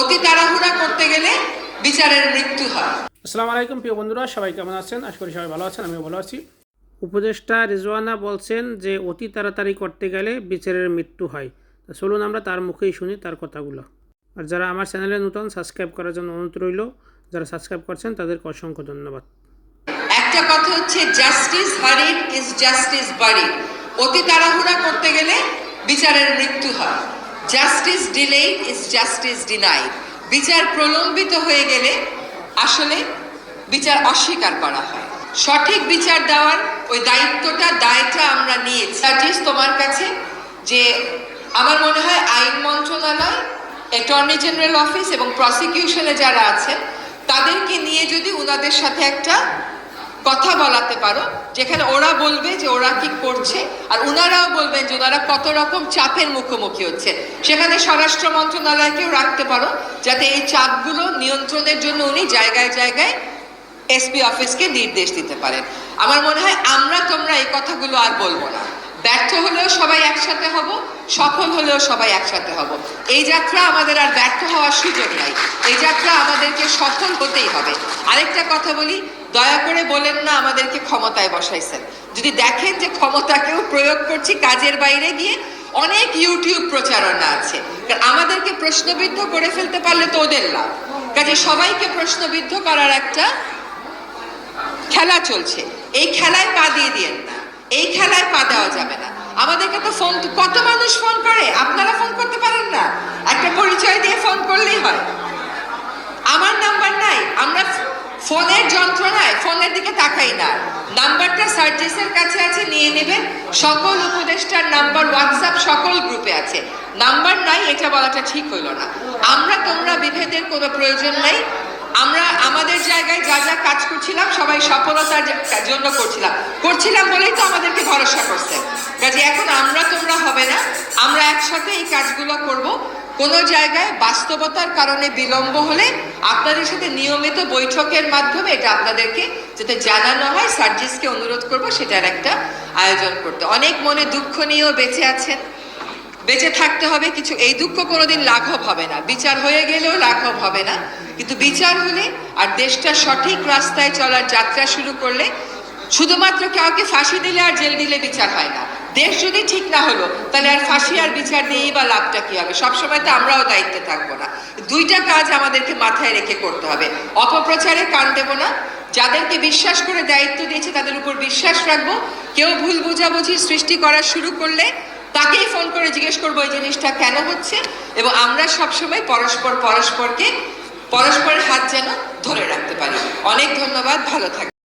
অতি তাড়াহুড়া করতে গেলে বিচারের মৃত্যু হয়। আসসালামু আলাইকুম প্রিয় বন্ধুরা সবাই কেমন আছেন? আশা করি সবাই ভালো আছেন আমিও ভালো আছি। উপদেষ্টা রিজওয়ানা বলছেন যে অতি তাড়াতাড়ি করতে গেলে বিচারের মৃত্যু হয়। চলুন আমরা তার মুখেই শুনি তার কথাগুলো। আর যারা আমার চ্যানেলে নতুন সাবস্ক্রাইব করার জন্য অনুরোধ রইল যারা সাবস্ক্রাইব করছেন তাদেরকে অসংখ্য ধন্যবাদ। একটা কথা হচ্ছে justice hurried is justice buried অতি তাড়াহুড়া করতে গেলে বিচারের মৃত্যু হয়। Justice delayed is justice denied বিচার প্রলম্বিত হয়ে গেলে আসলে বিচার অস্বীকার করা হয়। সঠিক বিচার দেওয়ার ওই দায়িত্বটা, দায়টা আমরা নিয়েছি জাস্টিস তোমার কাছে যে আমার মনে হয় আইন মন্ত্রণালয় অ্যাটর্নি জেনারেল অফিস এবং প্রসিকিউশনে যারা আছেন, তাদেরকে নিয়ে যদি ওনাদের সাথে একটা কথা বলাতে পারো, যেখানে ওরা বলবে যে ওরা কি করছে, আর ওনারাও বলবেন যে ওনারা কত রকম চাপের মুখোমুখি হচ্ছে। সেখানে স্বরাষ্ট্র মন্ত্রণালয়কেও রাখতে পারো, যাতে এই চাপগুলো নিয়ন্ত্রণের জন্য উনি জায়গায় জায়গায় এসপি অফিসকে নির্দেশ দিতে পারেন। আমার মনে হয় আমরা তোমরা এই কথাগুলো আর বলব না। ব্যর্থ হলেও সবাই একসাথে হব, সফল হলেও সবাই একসাথে হব। এই যাত্রা আমাদের আর ব্যর্থ হওয়ার সুযোগ নাই। এই যাত্রা আমাদেরকে সফল হতেই হবে। আরেকটা কথা বলি, দয়া করে বলেন না আমাদেরকে ক্ষমতায় বসাইছেন। যদি দেখেন যে ক্ষমতাকেও প্রয়োগ করছি কাজের বাইরে গিয়ে, অনেক ইউটিউব প্রচারণা আছে। আমাদেরকে প্রশ্নবিদ্ধ করে ফেলতে পারলে তো ওদের লাভ। কাজে সবাইকে প্রশ্নবিদ্ধ করার একটা খেলা চলছে। এই খেলায় পা দিয়ে দিয়েন না। এই খেলায় পা দেওয়া যাবে না। আমাদেরকে তো ফোন, কত মানুষ ফোন করে? আপনারা ফোন করতে পারেন না। একটা পরিচয় দিয়ে ফোন করলেই হয়। আমার নাম্বার নাই। আমরা ফোনের যন্ত্রণায় ফোনের দিকে তাকাই না। নাম্বারটা সার্জিসের কাছে আছে, নিয়ে নেবেন। সকল উপদেষ্টার নাম্বার হোয়াটসঅ্যাপ সকল গ্রুপে আছে। নাম্বার নাই, এটা বলাটা ঠিক হইল না। আমরা, তোমরা বিভেদের কোনো প্রয়োজন নাই। আমরা, আমাদের জায়গায় যা যা কাজ করছিলাম, সবাই সফলতার জন্য করছিলাম। করছিলাম বলেই কাজে এখন আমরা তোমরা হবে না। আমরা একসাথে এই কাজগুলো করব। কোনো জায়গায় বাস্তবতার কারণে বিলম্ব হলে আপনাদের সাথে নিয়মিত বৈঠকের মাধ্যমে এটা আপনাদেরকে যাতে জানানো হয়, সার্জিসকে অনুরোধ করব সেটার একটা আয়োজন করতে। অনেক মনে দুঃখ নিয়েও বেঁচে আছেন। বেঁচে থাকতে হবে, কিছু এই দুঃখ কোনোদিন লাঘব হবে না। বিচার হয়ে গেলেও লাঘব হবে না। কিন্তু বিচার হলে আর দেশটা সঠিক রাস্তায় চলার যাত্রা শুরু করলে শুধুমাত্র কাউকে ফাঁসি দিলে আর জেল দিলে বিচার হয় না। দেশ যদি ঠিক না হলো, তাহলে আর ফাঁসি আর বিচার দিয়েই বা লাভটা কি হবে? সবসময় তো আমরাও দায়িত্বে থাকব না। দুইটা কাজ আমাদেরকে মাথায় রেখে করতে হবে। অপপ্রচারে কান দেবো না। যাদেরকে বিশ্বাস করে দায়িত্ব দিয়েছে, তাদের উপর বিশ্বাস রাখব। কেউ ভুল বোঝাবুঝি সৃষ্টি করা শুরু করলে তাকেই ফোন করে জিজ্ঞেস করব, এই জিনিসটা কেন হচ্ছে? এবং আমরা সবসময় পরস্পর পরস্পরকে, পরস্পরের হাত যেন ধরে রাখতে পারি। অনেক ধন্যবাদ, ভালো থাকবেন।